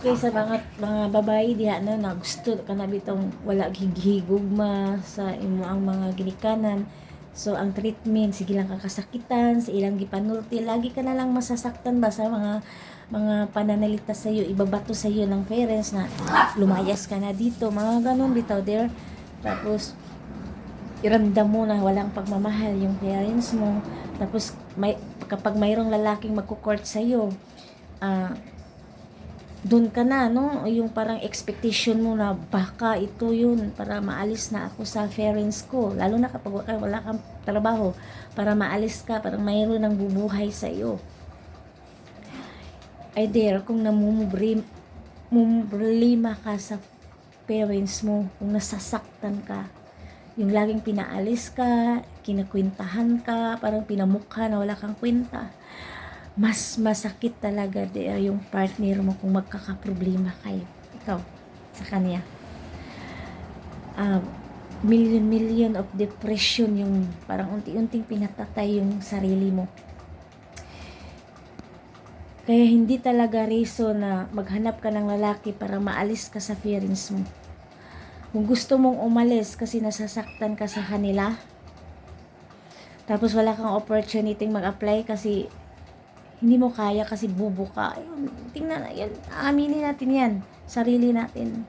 Okay sa mga mga babae diha na na gusto ka na bitong wala gighigugma sa imo ang mga ginikanan. So ang treatment sige lang kakasakitan sa ilang gipanulti lagi ka na lang masasaktan ba sa mga mga pananalita sa iyo ibabato sa iyo ng parents na lumayas ka na dito mga ganun bitaw there tapos iramdam mo na walang pagmamahal yung parents mo tapos may kapag mayroong lalaking magko-court sa iyo ah doon ka na, no? Yung parang expectation mo na baka ito yun para maalis na ako sa parents ko. Lalo na kapag wala, kang trabaho, para maalis ka, parang mayroon ng bubuhay sa iyo. Ay dare, kung namumubrim, mumblima ka sa parents mo, kung nasasaktan ka, yung laging pinaalis ka, kinakwentahan ka, parang pinamukha na wala kang kwenta mas masakit talaga di yung partner mo kung magkakaproblema kayo. Ikaw, sa kanya. Uh, million million of depression yung parang unti-unting pinatatay yung sarili mo. Kaya hindi talaga reason na maghanap ka ng lalaki para maalis ka sa feelings mo. Kung gusto mong umalis kasi nasasaktan ka sa kanila, tapos wala kang opportunity mag-apply kasi hindi mo kaya kasi bubo ka. Ayun, tingnan, yun, aminin natin yan. Sarili natin.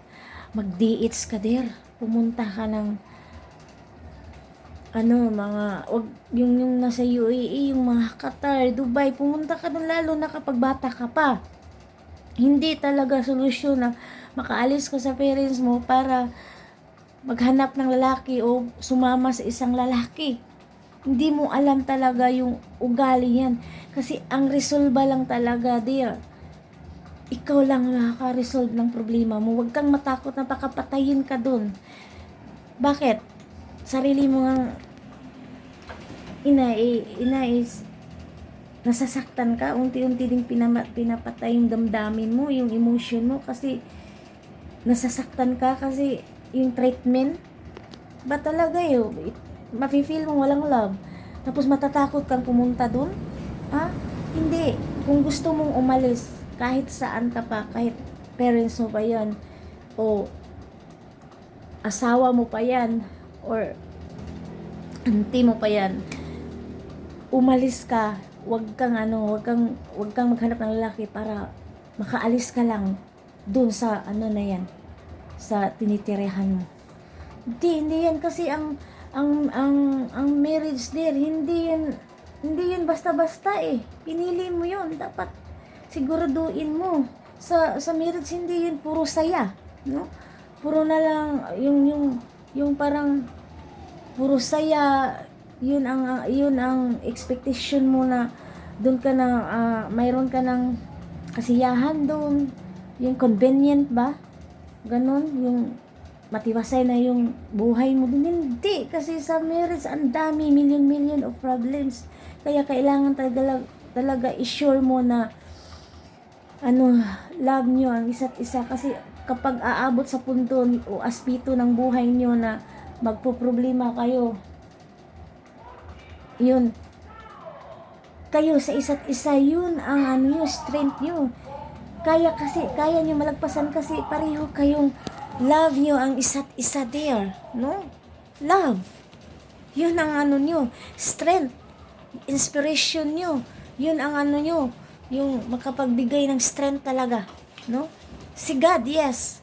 Mag-DH ka der. Pumunta ka ng ano, mga, wag, yung, yung nasa UAE, yung mga Qatar, Dubai, pumunta ka doon lalo na kapag bata ka pa. Hindi talaga solusyon na makaalis ka sa parents mo para maghanap ng lalaki o sumama sa isang lalaki hindi mo alam talaga yung ugali yan. Kasi ang resolba lang talaga, dear. Ikaw lang nakaka-resolve ng problema mo. Huwag kang matakot na pakapatayin ka dun. Bakit? Sarili mo nga ina, eh, ina is nasasaktan ka, unti-unti ding pinama, pinapatay yung damdamin mo, yung emotion mo kasi nasasaktan ka kasi yung treatment ba talaga yun? mafe-feel mo walang love, tapos matatakot kang pumunta doon? Ha? Hindi. Kung gusto mong umalis, kahit saan ka pa, kahit parents mo pa yan, o asawa mo pa yan, or auntie mo pa yan, umalis ka, wag kang ano, wag kang, wag kang maghanap ng lalaki para makaalis ka lang doon sa ano na yan, sa tinitirahan mo. Hindi, hindi yan kasi ang ang ang ang marriage there hindi yan hindi yan basta-basta eh. Pinili mo yon dapat siguraduhin mo. Sa sa marriage hindi yun puro saya no? Puro na lang yung yung yung parang puro saya yun ang yun ang expectation mo na doon ka na uh, mayroon ka ng kasiyahan doon yung convenient ba? Ganon yung matiwasay na yung buhay mo din. Hindi, kasi sa marriage, ang dami, million-million of problems. Kaya kailangan talaga, talaga i-sure mo na ano, love nyo ang isa't isa. Kasi kapag aabot sa punto o aspito ng buhay nyo na magpo-problema kayo, yun, kayo sa isa't isa, yun ang ano strength nyo. Kaya kasi, kaya nyo malagpasan kasi pareho kayong Love nyo ang isa't isa there, no? Love. Yun ang ano nyo. Strength. Inspiration nyo. Yun ang ano nyo. Yung makapagbigay ng strength talaga, no? Si God, yes.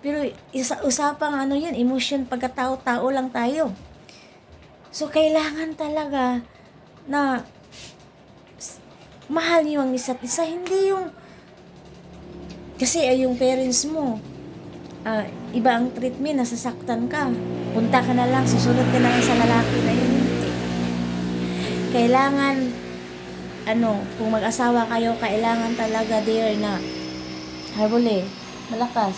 Pero isa, usapang ano yun, emotion, pagkatao-tao lang tayo. So, kailangan talaga na mahal niyo ang isa't isa. Hindi yung kasi ay yung parents mo, uh, iba ang treatment, nasasaktan ka. Punta ka na lang, susunod ka na lang sa lalaki na yun. Kailangan, ano, kung mag-asawa kayo, kailangan talaga dear na, habuli, malakas.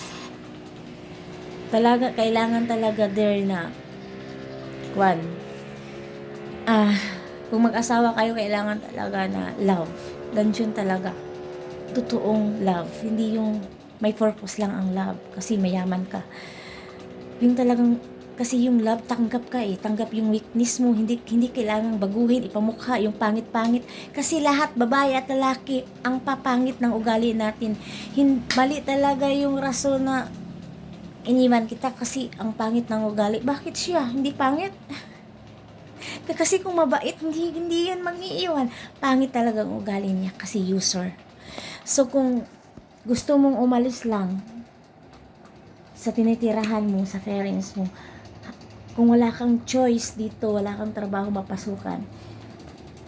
Talaga, kailangan talaga dear na, kwan, ah, kung mag-asawa kayo, kailangan talaga na love. Ganyan talaga. Totoong love. Hindi yung may purpose lang ang love kasi mayaman ka. Yung talagang Kasi yung love, tanggap ka eh. Tanggap yung weakness mo. Hindi, hindi kailangang baguhin, ipamukha yung pangit-pangit. Kasi lahat, babae at lalaki, ang papangit ng ugali natin. Hin, mali talaga yung rason na iniwan kita kasi ang pangit ng ugali. Bakit siya? Hindi pangit? kasi kung mabait, hindi, hindi yan mag-iiwan. Pangit talaga ang ugali niya kasi user. So kung gusto mong umalis lang sa tinitirahan mo, sa parents mo, kung wala kang choice dito, wala kang trabaho mapasukan,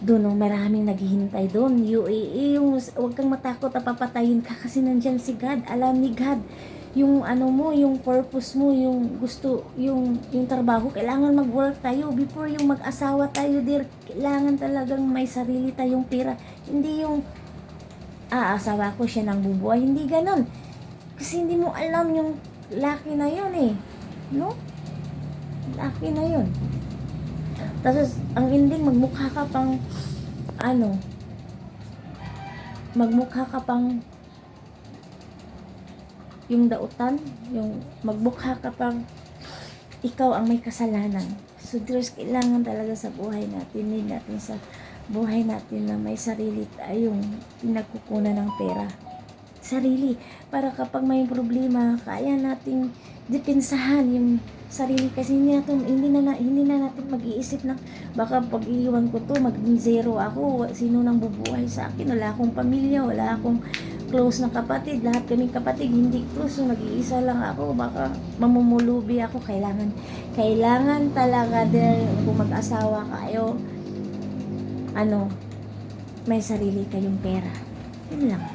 doon, oh, maraming naghihintay doon. UAE, yung, huwag kang matakot na papatayin ka kasi nandyan si God. Alam ni God, yung ano mo, yung purpose mo, yung gusto, yung, yung trabaho, kailangan mag-work tayo. Before yung mag-asawa tayo, dear, kailangan talagang may sarili tayong pera. Hindi yung, ah, asawa ko siya nang bubuhay. Hindi ganon. Kasi hindi mo alam yung laki na yun eh. No? Laki na yun. Tapos, ang ending, magmukha ka pang, ano, magmukha ka pang, yung dautan, yung magmukha ka pang, ikaw ang may kasalanan. So, there's kailangan talaga sa buhay natin, need natin sa buhay natin na may sarili tayong pinagkukunan ng pera. Sarili. Para kapag may problema, kaya nating depensahan yung sarili. Kasi hindi natin hindi na, hindi na natin mag-iisip ng baka pag iiwan ko to maging zero ako. Sino nang bubuhay sa akin? Wala akong pamilya wala akong close na kapatid. Lahat kaming kapatid hindi close. So nag-iisa lang ako. Baka mamumulubi ako. Kailangan kailangan talaga din kung mag-asawa kayo ano may sarili kayong pera. Yun lang